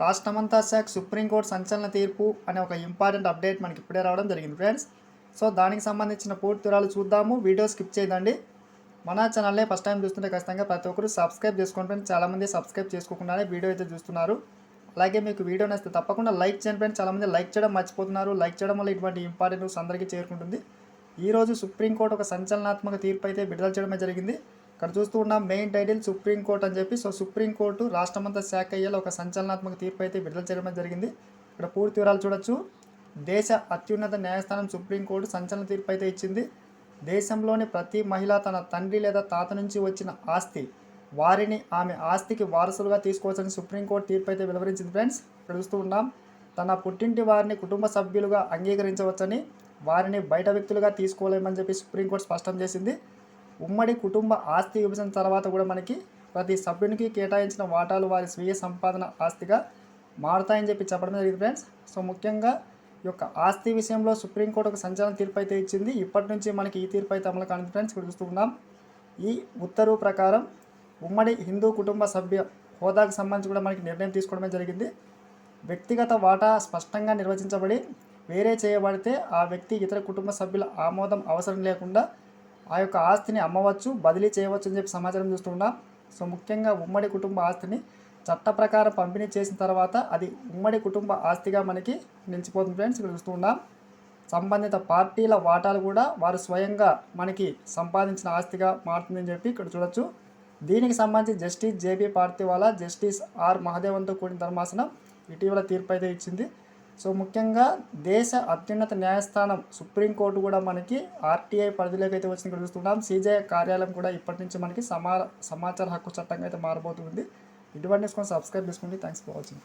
రాష్ట్రమంతా శాఖ సుప్రీంకోర్టు సంచలన తీర్పు అనే ఒక ఇంపార్టెంట్ అప్డేట్ మనకి ఇప్పుడే రావడం జరిగింది ఫ్రెండ్స్ సో దానికి సంబంధించిన పూర్తి వివరాలు చూద్దాము. వీడియో స్కిప్ చేయదండి. మన ఛానల్నే ఫస్ట్ టైం చూస్తుంటే ఖచ్చితంగా ప్రతి ఒక్కరు సబ్స్క్రైబ్ చేసుకోండి ఫ్రెండ్స్ చాలామంది సబ్స్క్రైబ్ చేసుకోకుండానే వీడియో అయితే చూస్తున్నారు. అలాగే మీకు వీడియో నచ్చితే తప్పకుండా లైక్ చేయండి ఫ్రెండ్స్ చాలామంది లైక్ చేయడం మర్చిపోతున్నారు. లైక్ చేయడం వల్ల ఇటువంటి ఇంపార్టెంట్ న్యూస్ అందరికీ చేరుకుంటుంది. ఈరోజు సుప్రీంకోర్టు ఒక సంచలనాత్మక తీర్పు అయితే విడుదల చేయడమే జరిగింది. ఇక్కడ చూస్తూ ఉన్నాం మెయిన్ టైటిల్ సుప్రీంకోర్టు అని చెప్పి. సో సుప్రీంకోర్టు రాష్ట్రమంతా శాఖ అయ్యేలా ఒక సంచలనాత్మక తీర్పు అయితే విడుదల చేయడమే జరిగింది. ఇక్కడ పూర్తి వివరాలు చూడొచ్చు. దేశ అత్యున్నత న్యాయస్థానం సుప్రీంకోర్టు సంచలన తీర్పు అయితే ఇచ్చింది. దేశంలోని ప్రతి మహిళ తన తండ్రి లేదా తాత నుంచి వచ్చిన ఆస్తి వారిని ఆమె ఆస్తికి వారసులుగా తీసుకోవచ్చని సుప్రీంకోర్టు తీర్పు అయితే వెలువరించింది ఫ్రెండ్స్. ఇక్కడ చూస్తూ ఉన్నాం తన పుట్టింటి వారిని కుటుంబ సభ్యులుగా అంగీకరించవచ్చని వారిని బయట వ్యక్తులుగా తీసుకోలేమని చెప్పి సుప్రీంకోర్టు స్పష్టం చేసింది. ఉమ్మడి కుటుంబ ఆస్తి విభజన తర్వాత కూడా మనకి ప్రతి సభ్యునికి కేటాయించిన వాటాలు వారి స్వీయ సంపాదన ఆస్తిగా మారుతాయని చెప్పి చెప్పడం జరిగింది ఫ్రెండ్స్. సో ముఖ్యంగా ఈ యొక్క ఆస్తి విషయంలో సుప్రీంకోర్టు ఒక సంచలన తీర్పు అయితే ఇచ్చింది. ఇప్పటి నుంచి మనకి ఈ తీర్పు అయితే అమలు కానుంది ఫ్రెండ్స్. ఇక్కడ చూస్తూ ఉన్నాం. ఈ ఉత్తర్వు ప్రకారం ఉమ్మడి హిందూ కుటుంబ సభ్య హోదాకు సంబంధించి కూడా మనకి నిర్ణయం తీసుకోవడమే జరిగింది. వ్యక్తిగత వాటా స్పష్టంగా నిర్వచించబడి వేరే చేయబడితే ఆ వ్యక్తి ఇతర కుటుంబ సభ్యుల ఆమోదం అవసరం లేకుండా ఆ యొక్క ఆస్తిని అమ్మవచ్చు బదిలీ చేయవచ్చు అని చెప్పి సమాచారం చూస్తున్నాం సో ముఖ్యంగా ఉమ్మడి కుటుంబ ఆస్తిని చట్ట ప్రకారం పంపిణీ చేసిన తర్వాత అది ఉమ్మడి కుటుంబ ఆస్తిగా మనకి నిలిచిపోతుంది ఫ్రెండ్స్. ఇక్కడ చూస్తున్నాం సంబంధిత పార్టీల వాటాలు కూడా వారు స్వయంగా మనకి సంపాదించిన ఆస్తిగా మారుతుందని చెప్పి ఇక్కడ చూడొచ్చు. దీనికి సంబంధించి justice JB Pardiwala justice R మహదేవంతో కూడిన ధర్మాసనం ఇటీవల తీర్పు అయితే ఇచ్చింది. సో ముఖ్యంగా దేశ అత్యున్నత న్యాయస్థానం సుప్రీంకోర్టు కూడా మనకి ఆర్టీఐ పరిధిలోకి అయితే వచ్చింది ఇక్కడ చూస్తున్నాం. సీజే కార్యాలయం కూడా ఇప్పటి నుంచి మనకి సమా సమాచార హక్కు చట్టంగా అయితే మారబోతుంది ఇటువంటి సబ్స్క్రైబ్ చేసుకోండి థ్యాంక్స్ ఫర్ వాచింగ్